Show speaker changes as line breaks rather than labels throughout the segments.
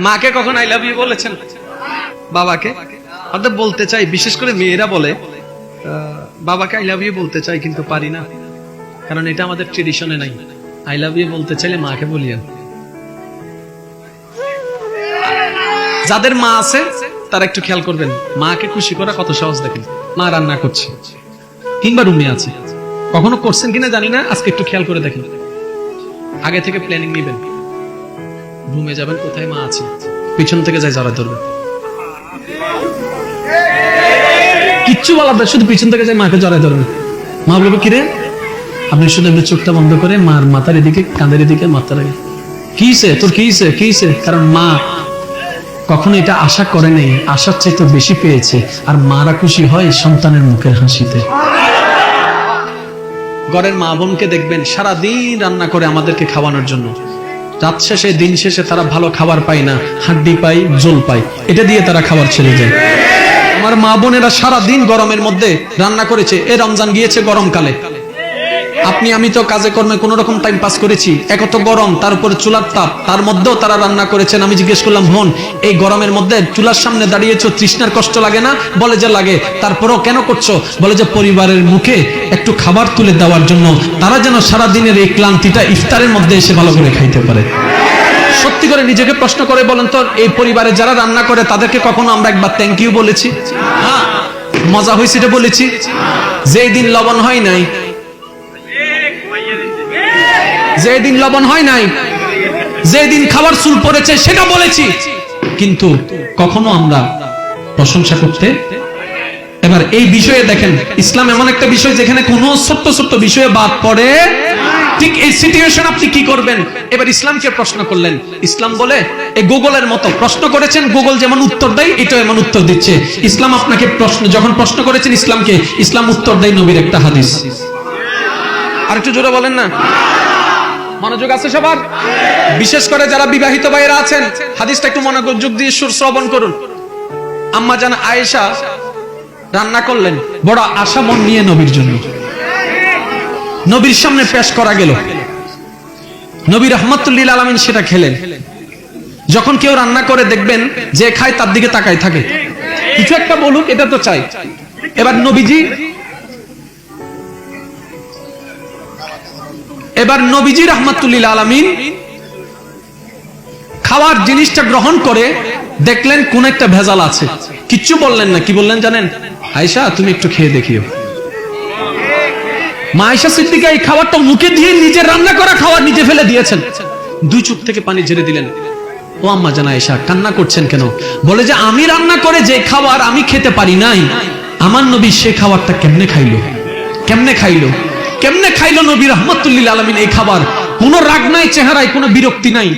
মাকে কখন I love you বলেছেন? বাবাকে? অর্থাৎ বলতে চাই, বিশেষ করে মেয়েরা বলে বাবাকে আই লাভ ইউ বলতে চাই কিন্তু পারি না। কারণ এটা আমাদের ট্রেডিশনে নাই। আই লাভ ইউ বলতে চাইলে মাকে বলিয়েন যাদের মা আছে, তারা একটু খেয়াল করবেন, মাকে খুশি করা কত সহজ দেখেন। মা রান্না করছে, কিংবা রুমে আছে। কখনো করছেন কিনা জানি না, আজকে একটু খেয়াল করে দেখেন। আগে থেকে প্ল্যানিং নিবেন। রুমে যাবেন কোথায় মা আছে? পিছন থেকে যাই জড়া ধরবেন কিচ্ছু বলার দরকার, শুধু পিছন থেকে যাই মাকে জড়ায় ধরবেন মা বলবে কিরে? আপনি শুধু এমনি চোখটা বন্ধ করে মার মাথার এদিকে কাঁধের এদিকে মাথার আগে। কিসে তোর কিসে কিসে কারণ মা কখনো এটা আশা করে নেই আশার চাইতে বেশি পেয়েছে। আর মারা খুশি হয় সন্তানের মুখের হাসিতে। ঘরের মা বোনকে দেখবেন সারাদিন রান্না করে আমাদেরকে খাওয়ানোর জন্য। রাত শেষে, দিন শেষে তারা ভালো খাবার পায় না। হাড্ডি পায়, জোল পায়। এটা দিয়ে তারা খাবার ছেড়ে যায়। আমার মা বোনেরা সারা দিন গরমের মধ্যে রান্না করেছে। এ রমজান গিয়েছে গরমকালে। আপনি, আমি তো কাজে কর্মে কোন রকম টাইম পাস করেছি। এক তো গরম, তার উপরে চুলার তাপ। তার মধ্যেও তারা রান্না করেছেন। আমি জিজ্ঞেস করলাম বোন এই গরমের মধ্যে চুলার সামনে দাঁড়িয়েছো, তৃষ্ণার কষ্ট লাগে না? বলে যে লাগে। তারপরেও কেন করছ? বলে যে, পরিবারের মুখে একটু খাবার তুলে দেওয়ার জন্য। তারা যেন সারা দিনের এই ক্লান্তিটা ইফতারের মধ্যে এসে ভালো করে খাইতে পারে। সত্যি করে নিজেকে প্রশ্ন করে বলেন তো, এই পরিবারে যারা রান্না করে, তাদেরকে কখনো আমরা একবার থ্যাংক ইউ বলেছি? হ্যাঁ মজা হয়েছে বলেছি? যেই দিন লবণ হয় নাই যেদিন লবণ হয় নাই, যেদিন খাবার চুল পড়েছে সেটা বলেছি। কিন্তু কখনো আমরা প্রশংসা করতে এবার এই বিষয়ে দেখেন, ইসলাম এমন একটা বিষয় যেখানে কোনো ছোট্ট ছোট্ট বিষয়ে বাদ পড়ে, ঠিক এই সিচুয়েশন আপনি কি করবেন? এবার ইসলামকে প্রশ্ন করলেন। ইসলাম বলে এই গুগলের মতো প্রশ্ন করেছেন, গুগল যেমন উত্তর দেয়, এটাও এমন উত্তর দিচ্ছে। ইসলাম আপনাকে প্রশ্ন, যখন প্রশ্ন করেছেন ইসলামকে, ইসলাম উত্তর দেয় নবীর একটা হাদিস। আর একটু জোরে বলেন না? মনোযোগ আছে সবার? বিশেষ করে যারা বিবাহিত ভাইয়েরা আছেন, হাদিসটা একটু মনোযোগ দিয়ে সুর শ্রবণ করুন। আম্মা জান আয়েশা রান্না করলেন, বড় আশা মন নিয়ে নবীর জন্য। নবীর সামনে পেশ করা গেল। নবী রহমতুল্লিল আলমিন সেটা খেলেন। যখন কেউ রান্না করে দেখবেন যে খায় তার দিকে তাকায় থাকে। কিছু একটা বলুক এটা তো চাই। এবার নবীজি এবার নবীজি রহমাতুল্লিল আলমিন খাওয়ার জিনিসটা গ্রহণ করে দেখলেন কোন একটা ভেজাল আছে। কিচ্ছু বললেন না। কি বললেন জানেন? আয়সা তুমি একটু খেয়ে দেখিও। সিদ্দিকা এই খাবারটা মুখে দিয়ে নিজে রান্না করা নিজে ফেলে দিয়েছেন। দুই চুপ থেকে পানি ঝেড়ে দিলেন। ও আম্মা জানা আয়সা কান্না করছেন কেন? বলে যে, আমি রান্না করে যে খাবার আমি খেতে পারি নাই, আমার নবী সে খাবারটা কেমনে খাইলো? কেমনে খাইলো? কেমনে খাইলো নবী রহমতুল্লিল আলমিন এই খাবার? কোনো রাগ নাই, চেহারায়, কোনো বিরক্তি নাই।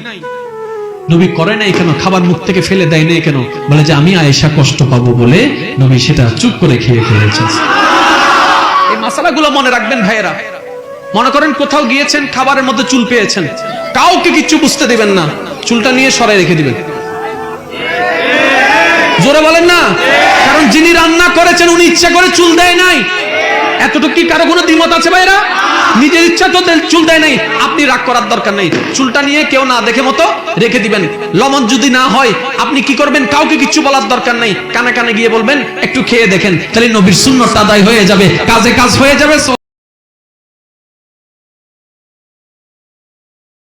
নবী করে নাই কেন? খাবার মুখ থেকে ফেলে দেয় নাই কেন? বলে যে আমি আয়েশা কষ্ট পাবো বলে নবী সেটা চুপ করে খেয়ে ফেলেছেন। এই মশালাগুলো মনে রাখবেন ভাইয়েরা। মনে করেন কোথাও গিয়েছেন, খাবারের মধ্যে চুল পেয়েছেন। কাউকে কিচ্ছু বুঝতে দিবেন না। চুলটা নিয়ে সরাই রেখে দিবেন। জোরে বলেন না? কারণ যিনি রান্না করেছেন, উনি ইচ্ছা করে চুল দেয় নাই। এতটুকু কি কারও কোনো দ্বিমত আছে ভাইরা নিজের ইচ্ছা তো চুল দেয় নাই। আপনি রাগ করার দরকার নেই। চুলটা নিয়ে কেউ না দেখে মতো রেখে দিবেন। লমন যদি না হয়, আপনি কি করবেন? কাউকে কিছু বলার দরকার নাই। কানে কানে গিয়ে বলবেন, একটু খেয়ে দেখেন। তাহলে নবীর শূন্যটা আদায় হয়ে যাবে। কাজে কাজ হয়ে যাবে